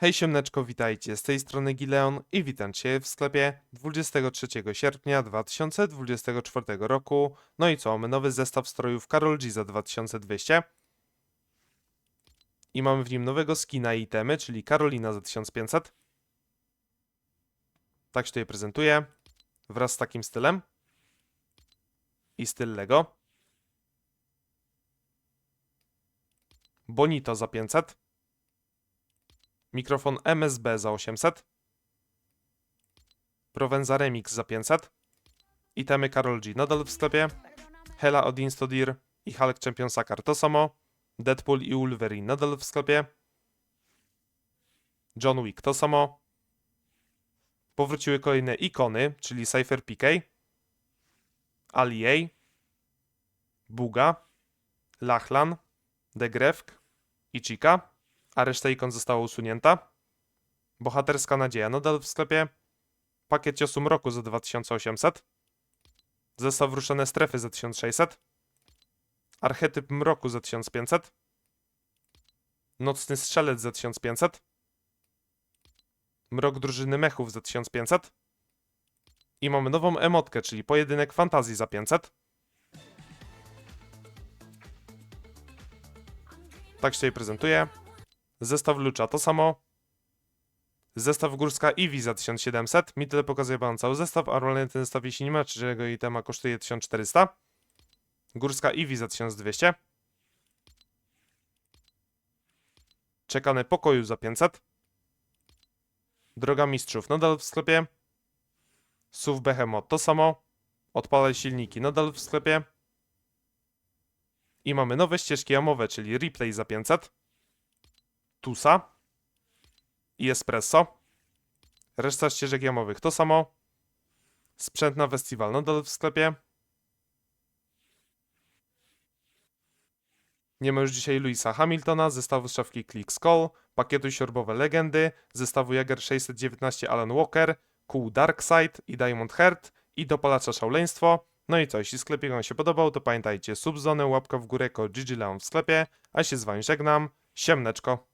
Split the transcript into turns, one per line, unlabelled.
Hej siemneczko, witajcie, z tej strony Gileon i witam Cię w sklepie 23 sierpnia 2024 roku. No i co, mamy nowy zestaw strojów Karol G za 2200 i mamy w nim nowego skina i itemy, czyli Karolina za 1500. Tak się tutaj prezentuje, wraz z takim stylem i styl Lego. Bonito za 500. Mikrofon MSB za 800. Provenza Remix za 500. Itemy Karol G nadal w sklepie. Hela od Instodir i Hulk Champion Sakar to samo. Deadpool i Wolverine nadal w sklepie. John Wick to samo. Powróciły kolejne ikony, czyli Cypher PK, Aliej, Buga, Lachlan, Degrefk i Chica a reszta ikon została usunięta. Bohaterska nadzieja nadal w sklepie. Pakiet ciosu mroku za 2800. Zestaw ruszone strefy za 1600. Archetyp mroku za 1500. Nocny strzelec za 1500. Mrok drużyny mechów za 1500. I mamy nową emotkę, czyli pojedynek fantazji za 500. Tak się tutaj prezentuje. Zestaw Lucza to samo. Zestaw Górska Eevee za 1700. Mi tyle pokazuje pan cały zestaw, a rolny ten zestaw jeśli nie ma, czego itema kosztuje 1400. Górska Eevee za 1200. Czekane pokoju za 500. Droga Mistrzów nadal w sklepie. SUV Behemoth to samo. Odpalaj silniki nadal w sklepie. I mamy nowe ścieżki jamowe, czyli replay za 500. Tusa i Espresso. Reszta ścieżek jamowych to samo. Sprzęt na festiwal nadal w sklepie. Nie ma już dzisiaj Louisa Hamiltona, zestawu z szafki Click Skull, pakietu siorbowe legendy, zestawu Jager 619 Alan Walker, kół Darkside i Diamond Heart i dopalacza szaleństwo. No i co, jeśli sklepik wam się podobał, to pamiętajcie subzonę, łapka w górę, kod GG Leon w sklepie, a się z wami żegnam. Siemneczko.